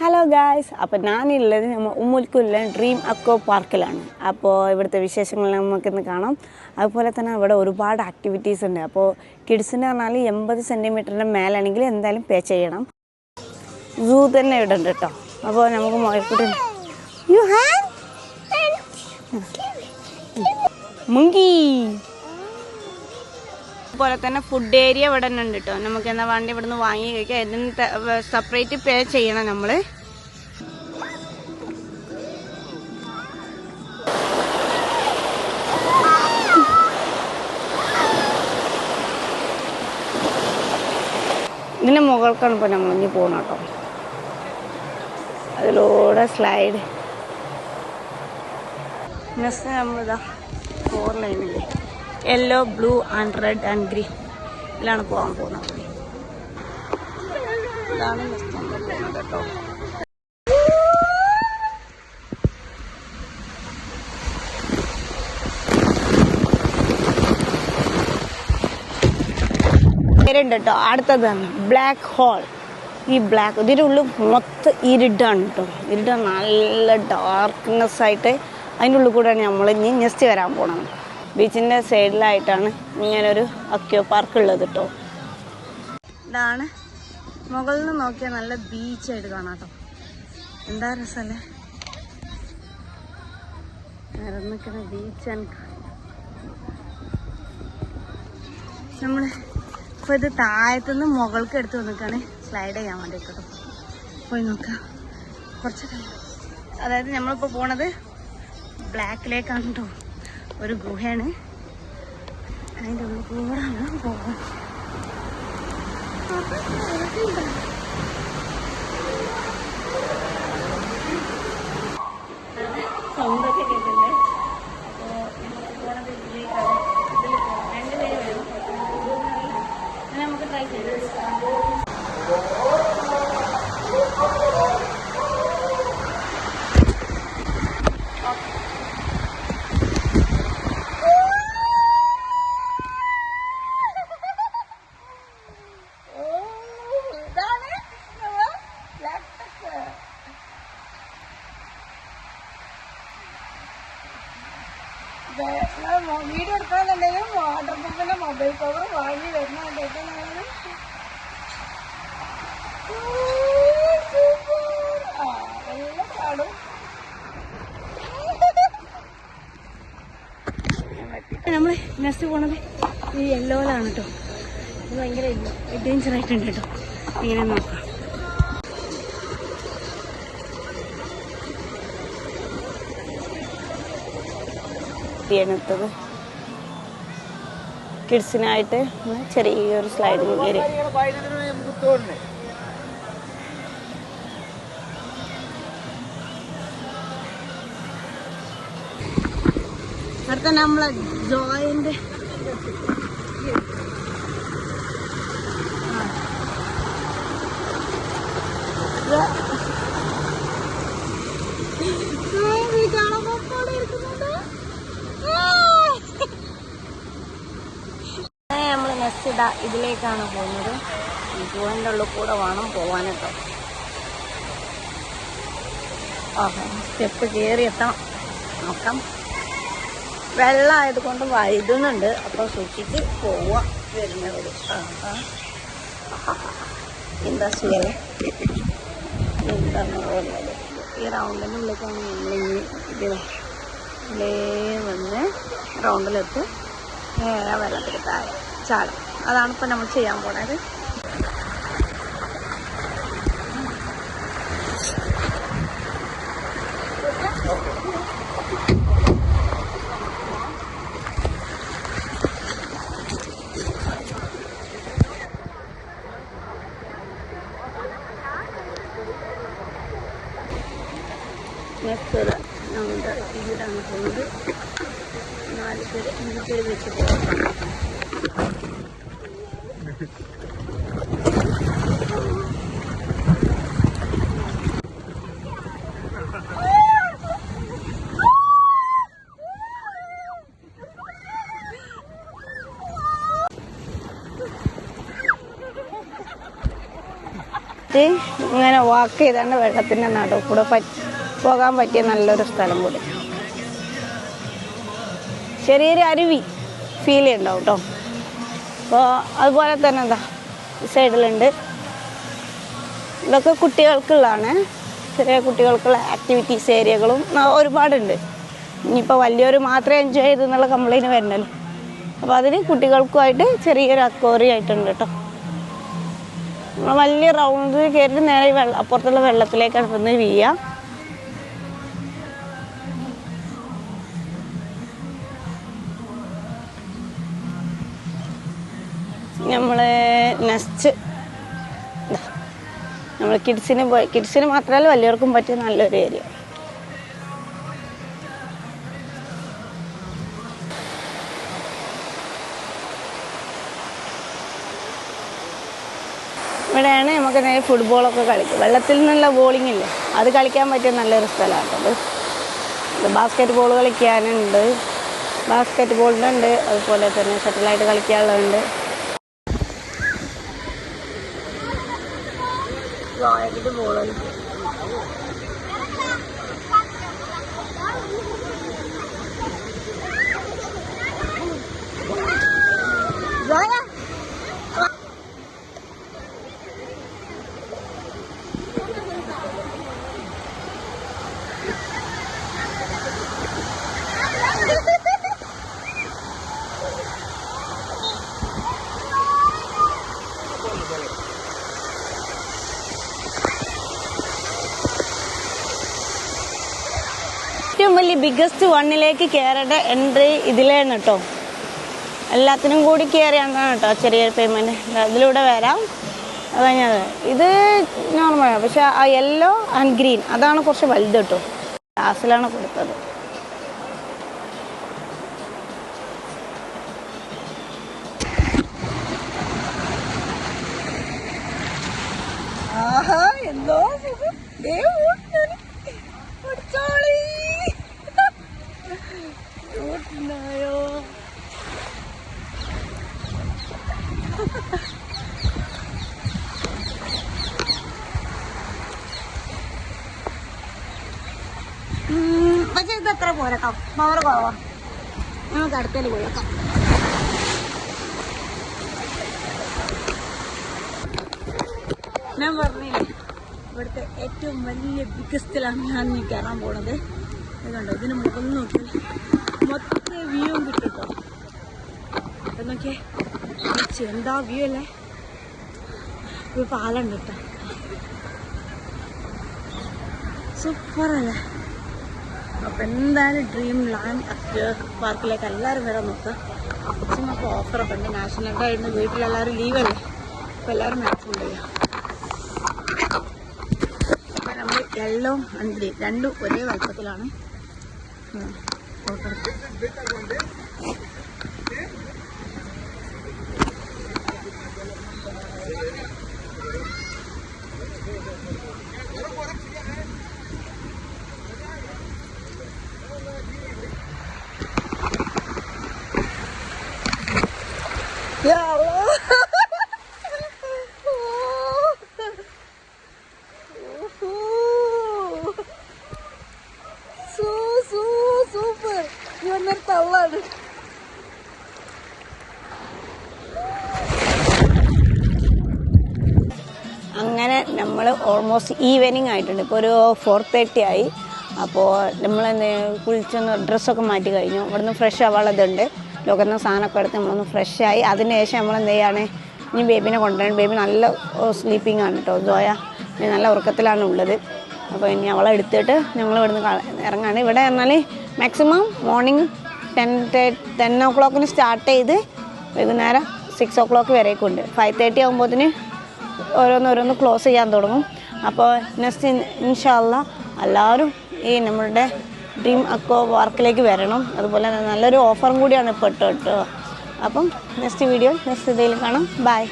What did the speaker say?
Hello guys അപ്പോൾ ഞാനുള്ളത് നമ്മൾ ഉമ്മുൽക്കുള്ള ഡ്രീം അക്കോ പാർക്കിലാണ് അപ്പോൾ ഇവിടുത്തെ വിശേഷങ്ങൾ നമുക്കിന്ന് കാണാം. അതുപോലെ തന്നെ ഇവിടെ ഒരുപാട് ആക്ടിവിറ്റീസ് ഉണ്ട്. അപ്പോൾ കിഡ്സിന് പറഞ്ഞാൽ എൺപത് സെന്റിമീറ്ററിന്റെ മേലാണെങ്കിൽ എന്തായാലും പേ ചെയ്യണം. സൂ തന്നെ ഇവിടെ ഉണ്ട് കേട്ടോ അപ്പോൾ നമുക്ക് മോയക്കുട്ടി യു ഹാവ് മുങ്കി. അതുപോലെ തന്നെ ഫുഡ് ഏരിയ ഇവിടെ തന്നെ ഉണ്ട് കേട്ടോ നമുക്ക് എന്നാൽ വണ്ടി ഇവിടുന്ന് വാങ്ങി കഴിക്കാം. ഇതിന് സെപ്പറേറ്റ് പേ ചെയ്യണം നമ്മൾ ഇതിന്റെ മുകൾക്കാണ് ഇപ്പോൾ നമ്മൾ ഇനി പോകണം കേട്ടോ അതിലൂടെ സ്ലൈഡ് നെക്സ്റ്റ് നമ്മളിതാ four ലൈനില്ലേ yellow blue and red and green ഇതിലാണ് പോകാൻ പോകുന്നത്. ഇതാണ് പോകുന്നത് കേട്ടോ. പേരുണ്ട് കേട്ടോ. അടുത്തതാണ് ബ്ലാക്ക് ഹോൾ ഈ ബ്ലാക്ക് ഇതിന്റെ ഉള്ളിൽ മൊത്തം ഇരുട്ടാണ് കേട്ടോ. ഇരുട്ടാണ് നല്ല ഡാർക്ക്നെസ് ആയിട്ട് അതിന്റെ ഉള്ളിൽ കൂടെയാണ് നമ്മൾ ഇനി ജസ്റ്റ് വരാൻ പോണത്. ബീച്ചിന്റെ സൈഡിലായിട്ടാണ് ഇങ്ങനൊരു അക്യോ പാർക്ക് ഉള്ളത് കേട്ടോ ഇതാണ് മുകളിൽ നിന്ന് നോക്കിയാൽ നല്ല ബീച്ചായിട്ട് കാണാം കേട്ടോ എന്താ രസമല്ലേ ബീച്ച് ബീച്ചാണ് നമ്മൾ ഇപ്പോൾ ഇത് താഴത്തുനിന്ന് മുകൾക്ക് എടുത്ത് വന്നിട്ടാണ് സ്ലൈഡ് ചെയ്യാൻ വേണ്ടി കേട്ടോ പോയി നോക്കാം. കുറച്ച് അതായത് നമ്മളിപ്പോൾ പോണത് ബ്ലാക്കിലേക്കാണ് കേട്ടോ ഒരു ഗുഹയാണ് അതിന്റെ ഉള്ളിൽ കൂടാണ് പോകാൻ സൗണ്ടൊക്കെ കേൾക്കുന്നുണ്ട് അപ്പോൾ നമ്മൾ പോണത് ഇതിലേക്കാണ് ഇതിൽ പോകാം രണ്ടുപേര് വരും അങ്ങനെ നമുക്ക് ട്രൈ ചെയ്യാം വീഡിയോ എടുക്കണമെന്നുണ്ടെങ്കിൽ വാട്ടർ പ്രൂഫിന്റെ മൊബൈൽ കവർ വാങ്ങി എല്ലാം കാണും. നമ്മൾ പോണത് ഈ യെല്ലോയിലാണ് കേട്ടോ ഇത് ഭയങ്കര ഡേഞ്ചർ ആയിട്ടുണ്ട് കേട്ടോ ഇങ്ങനെ നോക്കാം. ചെയ്യണത്തത് കിഡ്സിനായിട്ട് ചെറിയൊരു സ്ലൈഡ് കയറി. അടുത്ത നമ്മളെ ജോയിന്റ് നമ്മൾ നെക്സ്റ്റ് ഇതാ ഇതിലേക്കാണ് പോകുന്നത്. ഈ ജോയിന്റെ ഉള്ളിൽ കൂടെ വേണം പോവാൻ കേട്ടോ ഓഹോ സ്റ്റെപ്പ് കയറി എത്തണം നോക്കാം. വെള്ളമായത് കൊണ്ട് വഴുതുന്നുണ്ട് അപ്പോൾ സൂക്ഷിച്ച് പോവുക വരുന്നവർ എന്താ ചെയ്യലേ എന്താണ് ഈ റൗണ്ടിന്റെ ഉള്ളിലേക്കാണ് നമ്മളിങ്ങനെ ഇത് ഇതിലേ വന്ന് റൗണ്ടിലെത്തി. നേരെ വെള്ളത്തിൽ താഴെ ചാടും. അതാണ് ഇപ്പം നമ്മൾ ചെയ്യാൻ പോണത്. നമ്മുടെ ഇതിലാണ് പോകുന്നത്. നാല് പേര് അഞ്ച് പേര് വെച്ച് പോകാം. ഇങ്ങനെ വാക്ക് ചെയ്താണ്ട് വെള്ളത്തിന്റെ നടു കൂടെ പോകാൻ പറ്റിയ നല്ലൊരു സ്ഥലം കൂടി. ചെറിയൊരു അരുവി ഫീൽ ചെയ്യുന്നുണ്ടാവും കേട്ടോ അപ്പോൾ അതുപോലെ തന്നെ എന്താ സൈഡിലുണ്ട്. ഇതൊക്കെ കുട്ടികൾക്കുള്ളതാണ്. ചെറിയ കുട്ടികൾക്കുള്ള ആക്ടിവിറ്റീസ് ഏരിയകളും ഒരുപാടുണ്ട്. ഇനിയിപ്പോൾ വലിയവർ മാത്രമേ എൻജോയ് ചെയ്തെന്നുള്ള കംപ്ലൈന്റ് വരണല്ലോ അപ്പോൾ അതിന് കുട്ടികൾക്കുമായിട്ട് ചെറിയൊരു അക്വറി ആയിട്ടുണ്ട് കേട്ടോ നമ്മൾ വലിയ റൗണ്ട് കയറിയിട്ട് നേരെ വെള്ളം അപ്പുറത്തുള്ള വെള്ളത്തിലേക്കാണ് വന്ന് വീഴുക നെക്സ്റ്റ് നമ്മൾ കിഡ്സിന് കിഡ്സിന് മാത്രമല്ല വലിയവർക്കും പറ്റിയ നല്ലൊരു ഏരിയ ഇവിടെയാണ് നമുക്ക് നേരെ ഫുട്ബോളൊക്കെ കളിക്കും. വെള്ളത്തിൽ നിന്നുള്ള ബോളിംഗ് ഇല്ലേ? അത് കളിക്കാൻ പറ്റിയ നല്ലൊരു സ്ഥലമാണ് അത്. ബാസ്ക്കറ്റ് ബോൾ കളിക്കാനുണ്ട്. ബാസ്ക്കറ്റ് ബോളിന്റെ ഉണ്ട് അതുപോലെ തന്നെ ഷട്ടിലായിട്ട് കളിക്കാനുള്ളതുണ്ട്. ഏറ്റവും വലിയ ബിഗ്ഗസ്റ്റ് വണ്ണിലേക്ക് കയറേണ്ട എൻട്രി ഇതിലാണ് കേട്ടോ എല്ലാത്തിനും കൂടി കയറിയാണ് കേട്ടോ ചെറിയൊരു പേയ്മെന്റ് അതിലൂടെ വരാം. അതാണ് ഞാൻ ഇത് നോർമലാണ് പക്ഷെ ആ യെല്ലോ ആൻഡ് ഗ്രീൻ അതാണ് കുറച്ച് വലുത് കേട്ടോ ഗ്ലാസ്സിലാണ് കൊടുത്തത്. എന്തോ സുഖം. പവർ കുറവാ നമുക്ക് അടുത്തേൽ പോയേക്കാം ഞാൻ പറഞ്ഞില്ലേ ഇവിടുത്തെ ഏറ്റവും വലിയ ബിഗസ്റ്റിലാണ് ഞാൻ ഈ കയറാൻ പോണത്. ഇതുണ്ടോ ഇതിന് മുകളിൽ നോക്കി. മൊത്തം വ്യൂവും കിട്ടും കേട്ടോ ഇത് നോക്കിയേ എന്താ വ്യൂ അല്ലേ? ഒരു പാലുണ്ട് കേട്ടോ. സൂപ്പർ അല്ലേ അപ്പം എന്തായാലും ഡ്രീം ലാൻഡ് പാർക്കിലേക്ക് എല്ലാവരും വരാൻ നോക്കുക മാക്സിമം ഓഫറൊക്കെ ഉണ്ട്. നാഷണൽ ഡേ ആയിരുന്നു. വീട്ടിലെല്ലാവരും ലീവല്ലേ അപ്പോൾ എല്ലാവരും മാക്സിമം ചെയ്യാം അപ്പം നമ്മൾ യെല്ലോ അഞ്ചി രണ്ടും ഒരേ വലുപ്പത്തിലാണ്. ഓഫർ. Ya Allah. സൂപ്പർ ഈ വന്നൊരു തള്ളാണ് അങ്ങനെ നമ്മൾ ഓൾമോസ്റ്റ് ഈവനിങ് ആയിട്ടുണ്ട്. ഇപ്പോൾ ഒരു ഫോർ തേർട്ടി ആയി. അപ്പോൾ നമ്മൾ കുളിച്ചൊന്ന് ഡ്രസ്സൊക്കെ മാറ്റി കഴിഞ്ഞു. ഇവിടുന്ന് ഫ്രഷ് ആവാനുള്ളതുണ്ട് ലോകത്ത് സാധനമൊക്കെ എടുത്ത് നമ്മളൊന്ന് ഫ്രഷായി. ആയി അതിന് ശേഷം നമ്മൾ എന്ത് ചെയ്യുകയാണ് ഇനി ബേബിനെ കൊണ്ടുവരണം ബേബി നല്ല സ്ലീപ്പിംഗ് ആണ് കേട്ടോ ജോയ നല്ല ഉറക്കത്തിലാണ് ഉള്ളത്. അപ്പോൾ ഇനി അവളെ എടുത്തിട്ട് ഞങ്ങൾ ഇവിടുന്ന് ഇറങ്ങാണ്. ഇവിടെ എന്നാൽ മാക്സിമം മോർണിംഗ് ടെൻ ടെൻ ഓ ക്ലോക്കിന് സ്റ്റാർട്ട് ചെയ്ത് വൈകുന്നേരം സിക്സ് ഓ ക്ലോക്ക് വരേക്കും ഉണ്ട് ഫൈവ് തേർട്ടി ഓരോന്ന് ഓരോന്ന് ക്ലോസ് ചെയ്യാൻ തുടങ്ങും. അപ്പോൾ നെക്സ്റ്റ് ഇൻഷാല്ല എല്ലാവരും ഈ നമ്മളുടെ ഡ്രീം അക്കോ വർക്കിലേക്ക് വരണം. അതുപോലെ നല്ലൊരു ഓഫറും കൂടിയാണ് ഇപ്പോൾ കേട്ടോ അപ്പം നെക്സ്റ്റ് വീഡിയോ നെക്സ്റ്റ് ഇതിൽ കാണാം. ബൈ